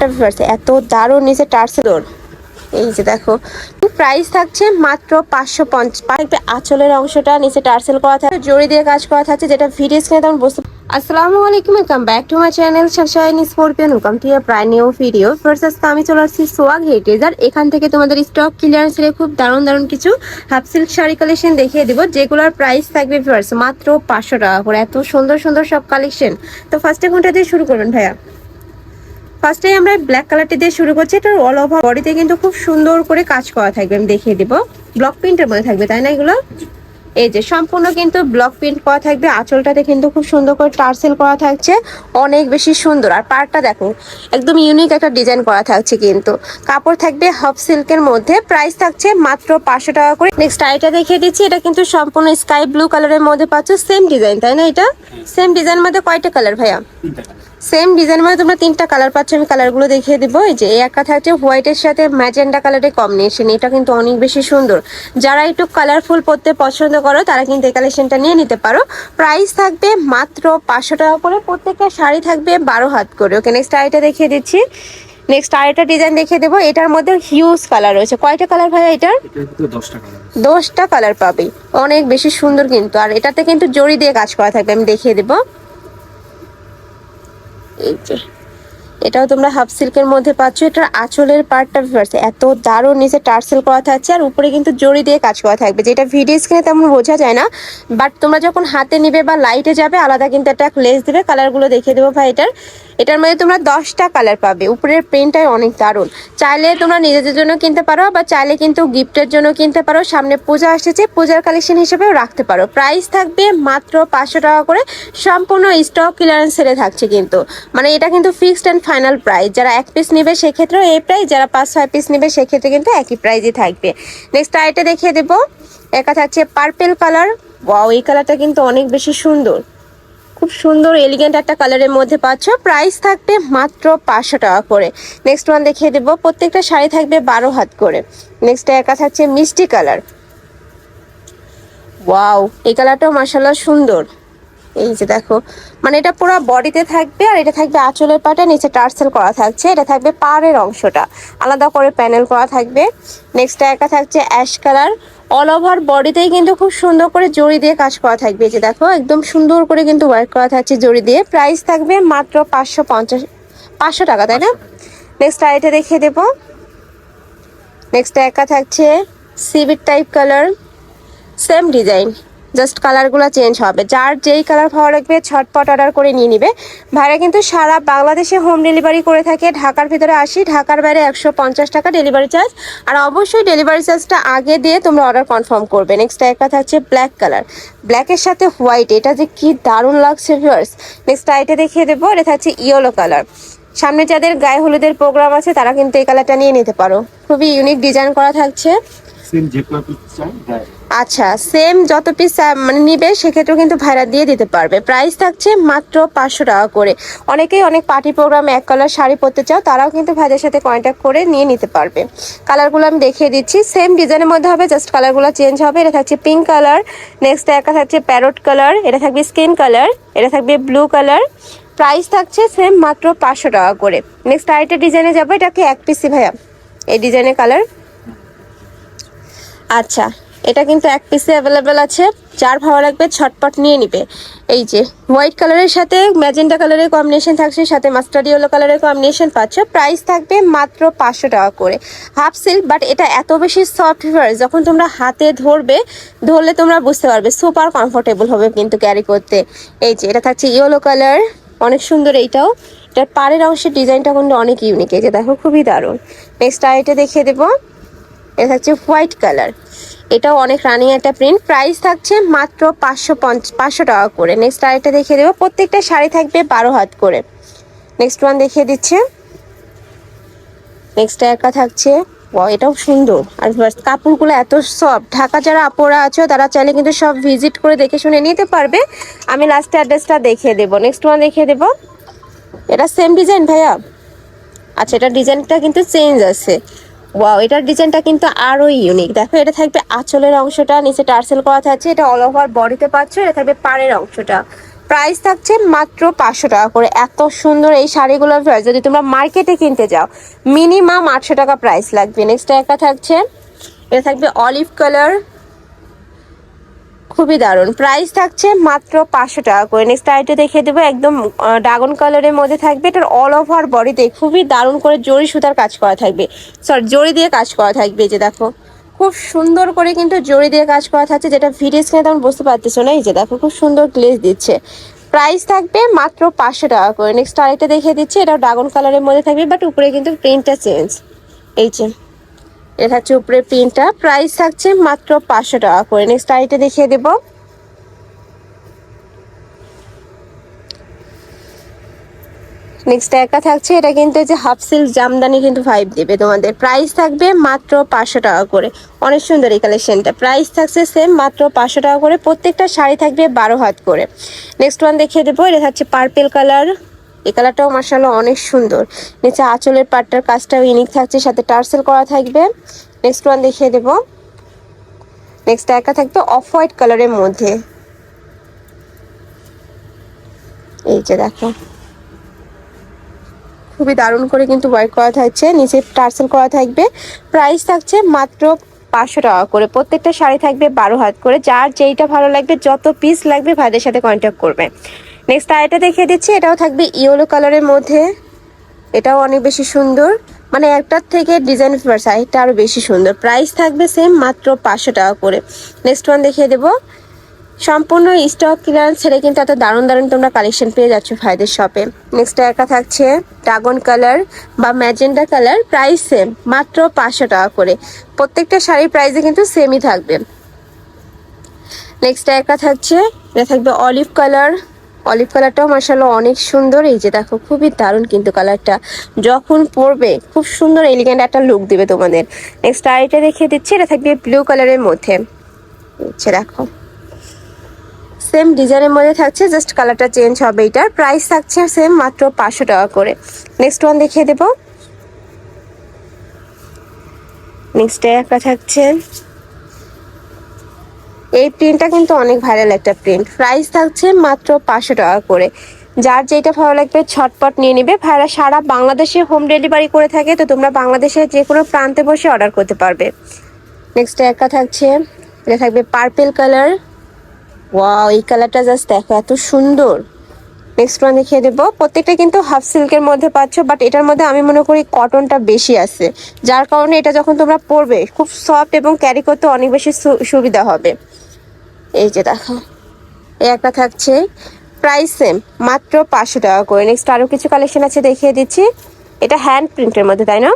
পার্টটা আছে এত দারুণ নিচে টার্সেল এই যে দেখো প্রাইস থাকছে মাত্র পাঁচশো পঞ্চাশ। আঁচলের অংশটা নিচে টার্সেল করা থাকবে জড়ি দিয়ে কাজ করা থাকছে, যেটা ভিডিও স্ক্রিনে তেমন বুঝতে আসসালামু আলাইকুম welcome back to my channel sunshine scorpion welcome to a প্রায় নিউ ভিডিও ফার্স্ট আজকে আমি চলে আসছি সোয়াগ হেটেজ আর এখান থেকে তোমাদের স্টক ক্লিয়ারেন্স এর খুব দারুণ দারুণ কিছু হাফ সিল্ক শাড়ি কালেকশন দেখিয়ে দিব, যেগুলোর প্রাইস থাকবে ফার্স্ট মাত্র পাঁচশো টাকা করে। এত সুন্দর সুন্দর সব কালেকশন তো ফার্স্টে কোনটা দিয়ে শুরু করবেন ভাইয়া? ফার্স্টে আমরা ব্ল্যাক কালারটি দিয়ে শুরু করছি। এটার অল ওভার বডিতে কিন্তু খুব সুন্দর করে কাজ করা থাকবে। আমি দেখিয়ে দিব। ব্লক প্রিন্টের মধ্যে থাকবে, তাই না এগুলো? এই যে সম্পূর্ণ কিন্তু ব্লক প্রিন্ট করা থাকবে। আঁচলটাতে কিন্তু খুব সুন্দর করে টার্সেল করা থাকছে। অনেক বেশি সুন্দর। আর পার্টটা দেখো, একদম ইউনিক একটা ডিজাইন করা থাকছে কিন্তু। কাপড় থাকবে হাফ সিল্কের মধ্যে। প্রাইস থাকছে মাত্র পাঁচশো টাকা করে। নেক্সট আইটা দেখিয়ে দিচ্ছি। এটা কিন্তু সম্পূর্ণ স্কাই ব্লু কালারের মধ্যে পাচ্ছ। সেম ডিজাইন তাই না এটা? সেম ডিজাইন মধ্যে কয়টা কালার ভাইয়া? সেম ডিজাইন মানে তোমরা তিনটা কালার পাচ্ছ। আমি কালারগুলো দেখিয়ে দিব। এই যে, এই একটা থাকছে হোয়াইটের সাথে ম্যাজেন্ডা কালারের কম্বিনেশন এটা কিন্তু অনেক বেশি সুন্দর। যারা একটু কালারফুল পরতে পছন্দ করো তারা কিন্তু এই কালেকশনটা নিয়ে নিতে পারো। প্রাইস থাকবে মাত্র পাঁচশো টাকা করে প্রত্যেকটা শাড়ি থাকবে বারো হাত করে। ওকে নেক্সট আরেকটা দেখিয়ে দিচ্ছি। নেক্সট আরেকটা ডিজাইন দেখিয়ে দেবো। এটার মধ্যে হিউজ কালার রয়েছে। কয়টা কালার ভাইয়া এটার? এটার দশটা কালার দশটা কালার পাবে। অনেক বেশি সুন্দর কিন্তু। আর এটাতে কিন্তু জড়ি দিয়ে কাজ করা থাকবে আমি দেখিয়ে দেবো। এই যে। এটাও তোমরা হাফ সিল্কের মধ্যে পাচ্ছ। এটার আঁচলের পার্টটা আছে এত দারুণ নিচে টার্সেল করা থাকছে আর উপরে কিন্তু জড়ি দিয়ে কাজ করা থাকবে। যেটা ভিডিও স্ক্রিনে তেমন বোঝা যায় না বাট তোমরা যখন হাতে নিবে বা লাইটে যাবে, আলাদা কিন্তু একটা লেস দেবে। কালারগুলো দেখিয়ে দেবো ভাই এটার। এটার মধ্যে তোমরা দশটা কালার পাবে। উপরের প্রিন্টটাই অনেক দারুণ। চাইলে তোমরা নিজেদের জন্য কিনতে পারো, বা চাইলে কিন্তু গিফটের জন্য কিনতে পারো। সামনে পূজা আসছে পূজার কালেকশন হিসেবেও রাখতে পারো। প্রাইস থাকবে মাত্র পাঁচশো টাকা করে। সম্পূর্ণ স্টক ক্লিয়ারেন্স সেলে থাকছে কিন্তু। মানে এটা কিন্তু ফিক্সড অ্যান্ড ফাইনাল প্রাইস যারা এক পিস নেবে সেক্ষেত্রেও এই প্রাইস যারা পাঁচ, ছয় পিস নেবে সেক্ষেত্রে কিন্তু একই প্রাইসই থাকবে। নেক্সট আইটা দেখিয়ে দেবো। একা থাকছে পার্পেল কালার ওয়াও এই কালারটা কিন্তু অনেক বেশি সুন্দর। খুব সুন্দর এলিগেন্ট একটা কালারের মধ্যে পাচ্ছ। প্রাইস থাকবে মাত্র পাঁচশো টাকা করে। নেক্সট ওয়ান দেখিয়ে দেবো। প্রত্যেকটা শাড়ি থাকবে বারো হাত করে। নেক্সট একা থাকছে মিষ্টি কালার ওয়াও এই কালারটাও মাসাল্লাহ সুন্দর। এই যে দেখো মানে এটা পুরো বডিতে থাকবে আর এটা থাকবে আঁচলের পাটে, নিচে টার্সেল করা থাকছে, এটা থাকবে পাড়ের অংশটা। আলাদা করে প্যানেল করা থাকবে। নেক্সট একা থাকছে অ্যাশ কালার অল ওভার বডিতেই কিন্তু খুব সুন্দর করে জড়ি দিয়ে কাজ করা থাকবে। এই যে দেখো, একদম সুন্দর করে কিন্তু ওয়ার্ক করা থাকছে জড়ি দিয়ে। প্রাইস থাকবে মাত্র পাঁচশো পঞ্চাশ, পাঁচশো টাকা, তাই না? নেক্সট আইটা দেখিয়ে দেবো। নেক্সট একা থাকছে সিভিট type colour same design just কালারগুলো চেঞ্জ হবে। যার যেই কালার ভালো লাগবে ছটপট অর্ডার করে নিয়ে নিবে। ভাইরা কিন্তু সারা বাংলাদেশে হোম ডেলিভারি করে থাকে। ঢাকার ভিতরে আসি, ঢাকার বাইরে একশো পঞ্চাশ টাকা ডেলিভারি চার্জ আর অবশ্যই ডেলিভারি চার্জটা আগে দিয়ে তোমরা অর্ডার কনফার্ম করবে। নেক্সট একটা থাকছে ব্ল্যাক কালার ব্ল্যাকের সাথে হোয়াইট এটা যে কি দারুণ লাগছে ভিউয়ার্স নেক্সট আইটে দেখিয়ে দেবো, এটা থাকছে ইয়েলো কালার সামনে যাদের গায়ে হলুদের প্রোগ্রাম আছে, তারা কিন্তু এই কালারটা নিয়ে নিতে পারো। খুবই ইউনিক ডিজাইন করা থাকছে। আচ্ছা সেম যত পিস মানে নিবে, সেক্ষেত্রেও কিন্তু ভাইরা দিয়ে দিতে পারবে। প্রাইস থাকছে মাত্র পাঁচশো টাকা করে। অনেকেই অনেক পার্টি প্রোগ্রামে এক কালার শাড়ি পরতে চাও, তারাও কিন্তু ভাইদের সাথে কন্ট্যাক্ট করে নিয়ে নিতে পারবে। কালারগুলো আমি দেখিয়ে দিচ্ছি। সেম ডিজাইনের মধ্যে হবে জাস্ট কালারগুলো চেঞ্জ হবে। এটা থাকছে পিঙ্ক কালার নেক্সট একটা থাকছে প্যারট কালার এটা থাকবে স্কিন কালার এটা থাকবে ব্লু কালার প্রাইস থাকছে সেম মাত্র পাঁচশো টাকা করে। নেক্সট আরেকটা ডিজাইনে যাব, এটাকে এক পিসি ভাইয়া। এই ডিজাইনের কালার আচ্ছা এটা কিন্তু এক পিসে অ্যাভেলেবেল আছে। যার ভালো লাগবে ছটপট নিয়ে নিবে। এই যে হোয়াইট কালারের সাথে ম্যাজেন্টা কালারের কম্বিনেশন থাকছে, সাথে মাস্টার্ড ইয়েলো কালারের কম্বিনেশন পাচ্ছ। প্রাইস থাকবে মাত্র পাঁচশো টাকা করে। হাফ সিল্ক বাট এটা এত বেশি সফট যখন তোমরা হাতে ধরবে, ধরলে তোমরা বুঝতে পারবে সুপার কমফোর্টেবল হবে কিন্তু ক্যারি করতে। এই যে, এটা থাকছে ইয়েলো কালার অনেক সুন্দর এইটাও। এটার পাড়ের অংশের ডিজাইনটা কিন্তু অনেক ইউনিক এই যে দেখো, খুবই দারুণ। নেক্সট আর এটা দেখিয়ে দেবো। এটা থাকছে হোয়াইট কালার এটাও অনেক রানিং একটা প্রিন্ট। প্রাইস থাকছে মাত্র পাঁচশো পাঁচশো টাকা করে। নেক্সট আরেকটা দেখিয়ে দেবো। প্রত্যেকটা শাড়ি থাকবে বারো হাত করে। নেক্সট ওয়ান দেখিয়ে দিচ্ছে। নেক্সট একটা থাকছে। এটাও সুন্দর। আর কাপড়গুলো এত সফট ঢাকা যারা আপোরা আছো, তারা চাইলে কিন্তু সব ভিজিট করে দেখে শুনে নিতে পারবে। আমি লাস্ট অ্যাড্রেসটা দেখিয়ে দেবো। নেক্সট ওয়ান দেখিয়ে দেবো। এটা সেম ডিজাইন ভাইয়া? আচ্ছা এটা ডিজাইনটা কিন্তু চেঞ্জ আছে। ওয়াও এটার ডিজাইনটা কিন্তু আরও ইউনিক দেখো, এটা থাকবে আঁচলের অংশটা, নিচে টার্সেল করা থাকছে, এটা অল ওভার বডিতে পাচ্ছ, এটা থাকবে পাড়ের অংশটা। প্রাইস থাকছে মাত্র পাঁচশো টাকা করে। এত সুন্দর এই শাড়িগুলোর প্রাইস যদি তোমরা মার্কেটে কিনতে যাও মিনিমাম আটশো টাকা প্রাইস লাগবে। নেক্সট একটা থাকছে, এটা থাকবে অলিভ কালার খুবই দারুণ। প্রাইস থাকছে মাত্র পাঁচশো টাকা করে। নেক্সট আইটে দেখিয়ে দেবো, একদম ড্রাগন কালারের মধ্যে থাকবে। এটার অল ওভার বডিতে খুবই দারুণ করে জরি সুতার কাজ করা থাকবে। সরি জরি দিয়ে কাজ করা থাকবে যে দেখো। খুব সুন্দর করে কিন্তু জরি দিয়ে কাজ করা থাকছে, যেটা ভিডিও স্ক্রিনে তেমন বুঝতে পারতেছো না। এই যে দেখো, খুব সুন্দর গ্লেজ দিচ্ছে। প্রাইস থাকবে মাত্র পাঁচশো টাকা করে। নেক্সট আরেকটা দেখিয়ে দিচ্ছে এটা ড্রাগন কালারের মধ্যে থাকবে বাট উপরে কিন্তু প্রিন্টটা চেঞ্জ এই যে। এটা হচ্ছে উপরে প্রিন্টটা প্রাইস থাকছে মাত্র পাঁচশো টাকা করে। নেক্সট আইটে দেখিয়ে দেব। নেক্সট একা থাকছে। এটা কিন্তু যে হাফ সিল্ক জামদানি কিন্তু ফাইভ দেবে তোমাদের। প্রাইস থাকবে মাত্র পাঁচশো টাকা করে। অনেক সুন্দর এই কালেকশনটা প্রাইস থাকছে সেম মাত্র পাঁচশো টাকা করে। প্রত্যেকটা শাড়ি থাকবে বারো হাত করে। নেক্সট ওয়ান দেখিয়ে দেবো। এটা থাকছে পার্পেল কালার এই কালারটাও মার্শাল্লাহ অনেক সুন্দর। নিচে আঁচলের পাটটার কাজটাও ইউনিক থাকছে, সাথে টার্সেল করা থাকবে। নেক্সট ওয়ান দেখিয়ে দেব। নেক্সট একা থাকবে অফ হোয়াইট কালারের মধ্যে। এই যে দেখো। খুবই দারুণ করে কিন্তু ওয়ার্ক করা থাকছে, নিচে টার্সেল করা থাকবে। প্রাইস থাকছে মাত্র পাঁচশো টাকা করে। প্রত্যেকটা শাড়ি থাকবে বারো হাত করে। যার যেইটা ভালো লাগবে, যত পিস লাগবে, ভাইদের সাথে কন্ট্যাক্ট করবে। নেক্সট আরেকটা দেখিয়ে দিচ্ছি, এটাও থাকবে ইয়েলো কালারের মধ্যে। এটাও অনেক বেশি সুন্দর। মানে একটার থেকে ডিজাইন সাইডটা আরও বেশি সুন্দর। প্রাইস থাকবে সেম মাত্র পাঁচশো টাকা করে। নেক্সট ওয়ান দেখিয়ে দেবো। সম্পূর্ণ স্টক ক্লিয়ারেন্স ছেড়ে কিন্তু এত দারুণ দারুণ তোমরা কালেকশন পেয়ে যাচ্ছ ভাইদের শপে নেক্সট একা থাকছে ড্রাগন কালার বা ম্যাজেন্ডা কালার প্রাইস সেম মাত্র পাঁচশো টাকা করে। প্রত্যেকটা শাড়ির প্রাইসে কিন্তু সেমই থাকবে। নেক্সট একা থাকছে, এটা থাকবে অলিভ কালার অলিভ কালারটাও মার্শাল্লাহ অনেক সুন্দর। এই যে দেখো, খুবই দারুণ কিন্তু কালারটা যখন পরবে, খুব সুন্দর এলিগেন্ট একটা লুক দিবে তোমাদের। নেক্সট আরেকটা দেখিয়ে দিচ্ছি, এটা থাকবে ব্লু কালারের মধ্যে। হচ্ছে দেখো। সেম ডিজাইনের মধ্যে থাকছে জাস্ট কালারটা চেঞ্জ হবে এটার। প্রাইস থাকছে সেম মাত্র পাঁচশো টাকা করে। নেক্সট ওয়ান দেখিয়ে দেবো। নেক্সট একটা থাকছে। এই প্রিন্টটা কিন্তু অনেক ভাইরাল একটা প্রিন্ট প্রাইস থাকছে মাত্র পাঁচশো টাকা করে। যার যেটা ভালো লাগবে ছটপট নিয়ে নিবে। ভাইরা সারা বাংলাদেশে হোম ডেলিভারি করে থাকে, তো তোমরা বাংলাদেশের যে কোনো প্রান্তে বসে অর্ডার করতে পারবে। নেক্সট একটা থাকছে, এটা থাকবে পার্পেল কালার ওয়াও এই কালারটা জাস্ট দেখো, এত সুন্দর। নেক্সট ওয়ান দেখিয়ে দেবো প্রত্যেকটা কিন্তু হাফ সিল্কের মধ্যে পাচ্ছ বাট এটার মধ্যে আমি মনে করি কটনটা বেশি আছে। যার কারণে এটা যখন তোমরা পরবে, খুব সফট এবং ক্যারি করতে অনেক বেশি সুবিধা হবে। এই যে দেখো, এই একটা থাকছে। প্রাইস সেম মাত্র পাঁচশো টাকা করে। নেক্সট আরও কিছু কালেকশন আছে দেখিয়ে দিচ্ছি। এটা হ্যান্ড প্রিন্টের মধ্যে, তাই না?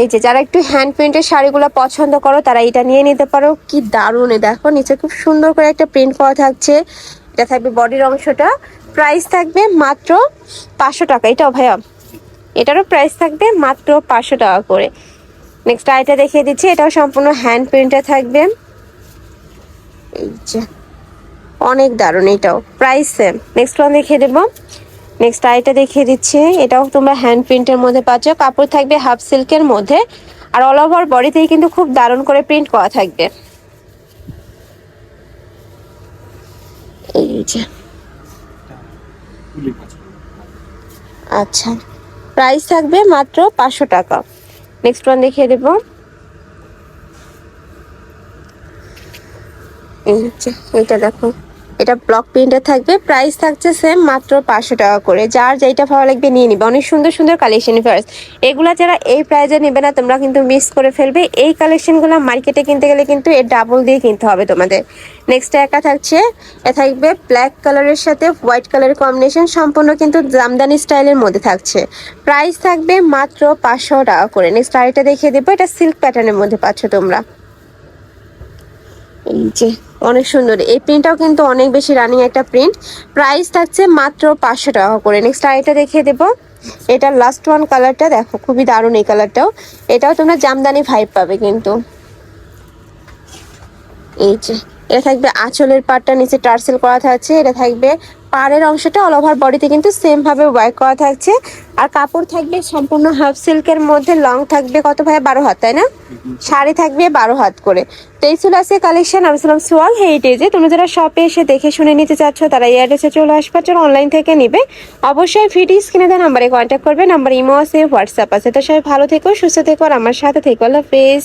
এই যে যারা একটু হ্যান্ড প্রিন্টের শাড়িগুলো পছন্দ করো, তারা এটা নিয়ে নিতে পারো। কি দারুণ দেখো, নিচে খুব সুন্দর করে একটা প্রিন্ট করা থাকছে। এটা থাকবে বডির অংশটা। প্রাইস থাকবে মাত্র পাঁচশো টাকা। এটাও ভাইয়া, এটারও প্রাইস থাকবে মাত্র পাঁচশো টাকা করে। নেক্সট আইটা দেখিয়ে দিচ্ছি, এটাও সম্পূর্ণ হ্যান্ড প্রিন্টে থাকবে। এই যে, অনেক দারুণ এটাও। প্রাইস সেম নেক্সট ওয়ান দেখিয়ে দেবো। নেক্সট আইটা দেখিয়ে দিচ্ছি, এটাও তোমরা হ্যান্ড প্রিন্টের মধ্যে পাচ্ছ। কাপড় থাকবে হাফ সিল্কের মধ্যে। আর অল ওভার বডিতেই কিন্তু খুব দারুণ করে প্রিন্ট করা থাকবে। এই যে। আচ্ছা প্রাইস থাকবে মাত্র পাঁচশো টাকা। নেক্সট ওয়ান দেখিয়ে দেব। এইটা দেখো। এটা ব্লক প্রিন্টে থাকবে। প্রাইস থাকছে সেম মাত্র পাঁচশো টাকা করে। যার যেটা ভালো লাগবে নিয়ে নিবে। অনেক সুন্দর সুন্দর কালেকশন ফার্স এগুলা যারা এই প্রাইজে নেবে না, তোমরা কিন্তু মিস করে ফেলবে। এই কালেকশনগুলো মার্কেটে কিনতে গেলে কিন্তু এর ডাবল দিয়ে কিনতে হবে তোমাদের। নেক্সট একা থাকছে। এ থাকবে ব্ল্যাক কালারের সাথে হোয়াইট কালারের কম্বিনেশন সম্পূর্ণ কিন্তু জামদানি স্টাইলের মধ্যে থাকছে। প্রাইস থাকবে মাত্র পাঁচশো টাকা করে। নেক্সট আরেকটা দেখিয়ে দেবো। এটা সিল্ক প্যাটার্নের মধ্যে পাচ্ছ তোমরা। এই যে, অনেক সুন্দর। এই প্রিন্টটাও কিন্তু অনেক বেশি রানিং একটা প্রিন্ট প্রাইস থাকছে মাত্র পাঁচশো টাকা করে। নেক্সট আরেকটা দেখিয়ে দেবো। এটা লাস্ট ওয়ান কালারটা দেখো, খুবই দারুণ এই কালারটাও এটাও তোমরা জামদানি ভাইব পাবে কিন্তু। এই যে, এটা থাকবে আঁচলের পাটটা, নিচে টার্সেল করা থাকছে। এটা থাকবে পাড়ের অংশটা অল ওভার বডিতে কিন্তু সেম ভাবে ওয়ার্ক করা থাকছে। আর কাপড় থাকবে সম্পূর্ণ হাফ সিল্কের মধ্যে লং থাকবে কত ভাই? বারো হাত, তাই না? শাড়ি থাকবে বারো হাত করে। তো এই আসে কালেকশন আমি ছিলাম সোয়াল হেরিটেজে তুমি যারা শপে এসে দেখে শুনে নিতে চাচ্ছ, তারা এই অ্যাড্রেসে চলে আসবে যারা অনলাইন থেকে নিবে, অবশ্যই ফিডি স্ক্রিনে দেওয়া নাম্বারে কন্ট্যাক্ট করবে। নাম্বার ইমো আছে হোয়াটসঅ্যাপ আছে। তো সবাই ভালো থেকো, সুস্থ থেকো, আর আমার সাথে থেকো। আল্লাহ হাফেজ।